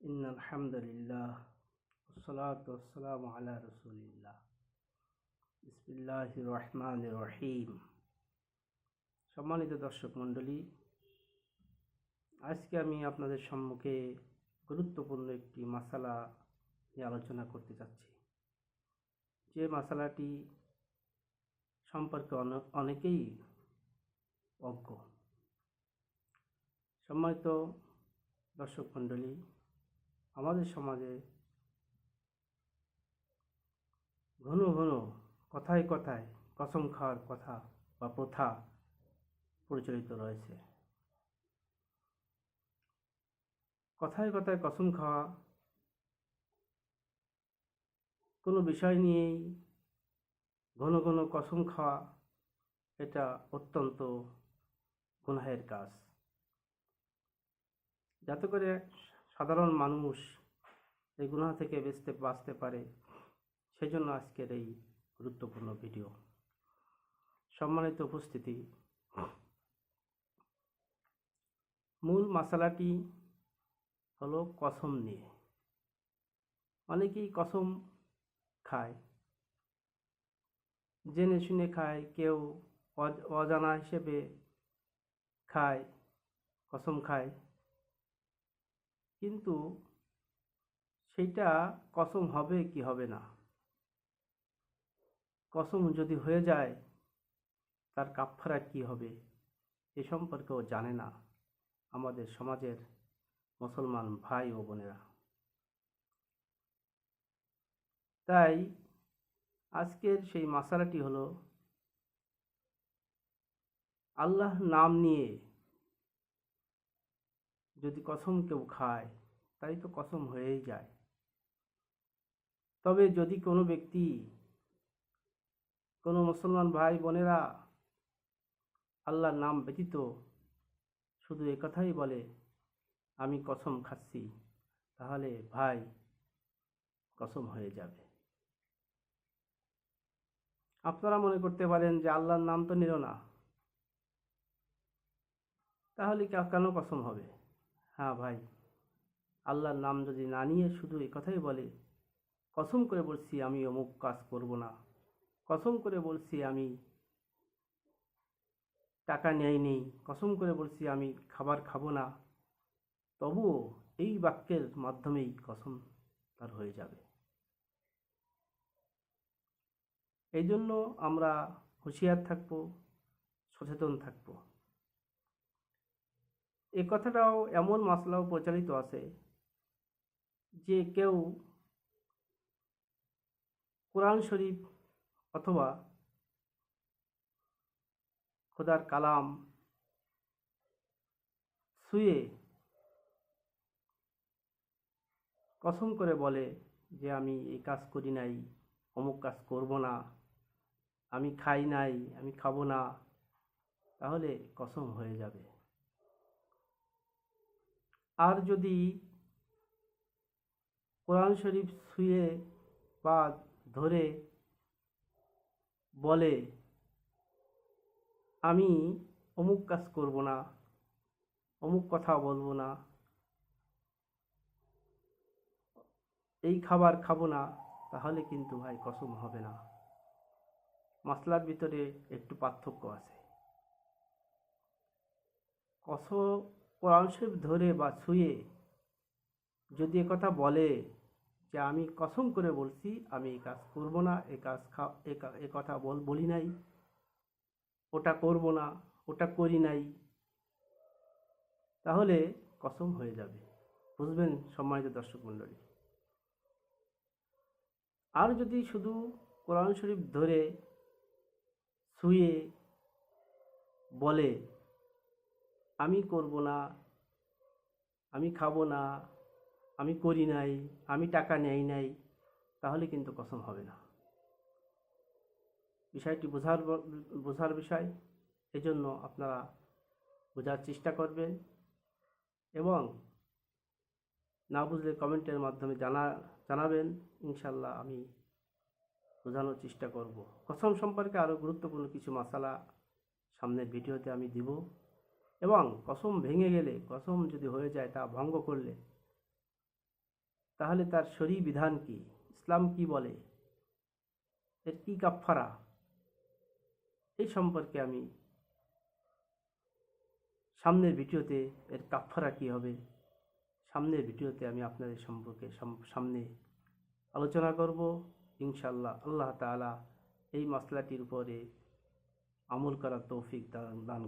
إن الحمد لله والصلاة والسلام على رسول الله بسم الله الرحمن الرحيم সম্মানিত দর্শক মণ্ডলী আজকে আমি আপনাদের সম্মুখে গুরুত্বপূর্ণ একটি মশালা নিয়ে আলোচনা করতে চাচ্ছি যে মশালাটি সম্পর্কে অনে- অনেকেই অজ্ঞ সম্মানিত দর্শক মণ্ডলী আমাদের সমাজে ঘন ঘন কথায় কথায় কসম খাওয়ার কথা বা প্রথা প্রচলিত রয়েছে। কথায় কথায় কসম খাওয়া কোনো বিষয় নিয়েই ঘন ঘন কসম খাওয়া এটা অত্যন্ত গুনাহের কাজ। যাতে করে সাধারণ মানুষ এই গুনাহ থেকে বেঁচতে, বাঁচতে পারে। সেজন্য আজকের এই গুরুত্বপূর্ণ ভিডিও। সম্মানিত উপস্থিতি। মূল মশালাটি হলো কসম নিয়ে। অনেকেই কসম খায়। জেনে শুনে খায়, কেউ অজ- অজানা হিসেবে খায়, কসম খায়। কিন্তু সেইটা কসম হবে কি হবে না? কসম যদি হয়ে যায়, তার কাফফারা কি হবে? এ সম্পর্কেও জানে না আমাদের সমাজের মুসলমান ভাই ও বোনেরা। তাই আজকের সেই মশালাটি হলো আল্লাহ নাম নিয়ে যদি কসম কেউ খায়, তাই তো কসম হয়েই যায়। তবে যদি কোনো ব্যক্তি, কোনো মুসলমান ভাই বোনেরা আল্লাহর নাম ব্যতীত শুধু একথাই বলে, আমি কসম খাচ্ছি তাহলে ভাই কসম হয়ে যাবে। আপনারা মনে করতে পারেন যে আল্লাহর নাম তো নিল না। তাহলে কেন কসম হবে? হ্যাঁ ভাই। আল্লাহর নাম যদি না নিয়ে শুধু এ কথাই বলে, কসম করে বলছি আমি অমুক কাজ করব না। কসম করে বলছি আমি টাকা নেই নেই। কসম করে বলছি আমি খাবার খাব না। তবুও এই বাক্যের মাধ্যমেই কসম তার হয়ে যাবে। এই জন্য আমরা হুঁশিয়ার থাকব, সচেতন থাকব। এ কথাটাও এমন মাসলাও প্রচারিত আছে যে কেউ কোরআন শরীফ অথবা খোদার কালাম শুয়ে কসম করে বলে যে আমি এই কাজ করি নাই, অমুক কাজ করব না, আমি খাই নাই, আমি খাব না, তাহলে কসম হয়ে যাবে। আর যদি কোরআন শরীফ শুয়ে বা ধরে বলে, আমি অমুক কাজ করব না, অমুক কথা বলব না, এই খাবার খাব না, তাহলে কিন্তু ভাই কসম হবে না। মশলার ভিতরে একটু পার্থক্য আছে। কস কোরআন শরীফ ধরে বা ছুঁয়ে যদি কথা বলে যে আমি কসম করে বলছি, আমি এই কাজ করব না, এ কাজ খা, এ কথা বল, বলি নাই, ওটা করব না, ওটা করি নাই, তাহলে কসম হয়ে যাবে। বুঝবেন সম্মানিত দর্শক মণ্ডলী? আর যদি শুধু কোরআন শরীফ ধরে শুয়ে বলে আমি করব না, আমি খাব না, আমি করি নাই, আমি টাকা নেই নাই, তাহলে কিন্তু কসম হবে না। বিষয়টি বোঝার বোঝার বিষয়, এজন্য আপনারা বোঝার চেষ্টা করবেন এবং না বুঝলে কমেন্টের মাধ্যমে জানা, জানাবেন, ইনশাল্লাহ আমি বোঝানোর চেষ্টা করব। কসম সম্পর্কে আরও গুরুত্বপূর্ণ কিছু মশালা সামনের ভিডিওতে আমি দিব। এবং কসম ভেঙে গেলে, কসম যদি হয়ে যায় তা ভঙ্গ করলে, তাহলে তার শরী বিধান কি? ইসলাম কি বলে? এর কি কাফফারা? এই সম্পর্কে আমি সামনের ভিডিওতে এর কাফফারা কি হবে, সামনের ভিডিওতে আমি আপনাদের সম্পর্কে সাম- সামনে আলোচনা করব। ইনশাল্লাহ আল্লাহ তাআলা এই মশলাটির উপরে আমল করার তৌফিক দান দান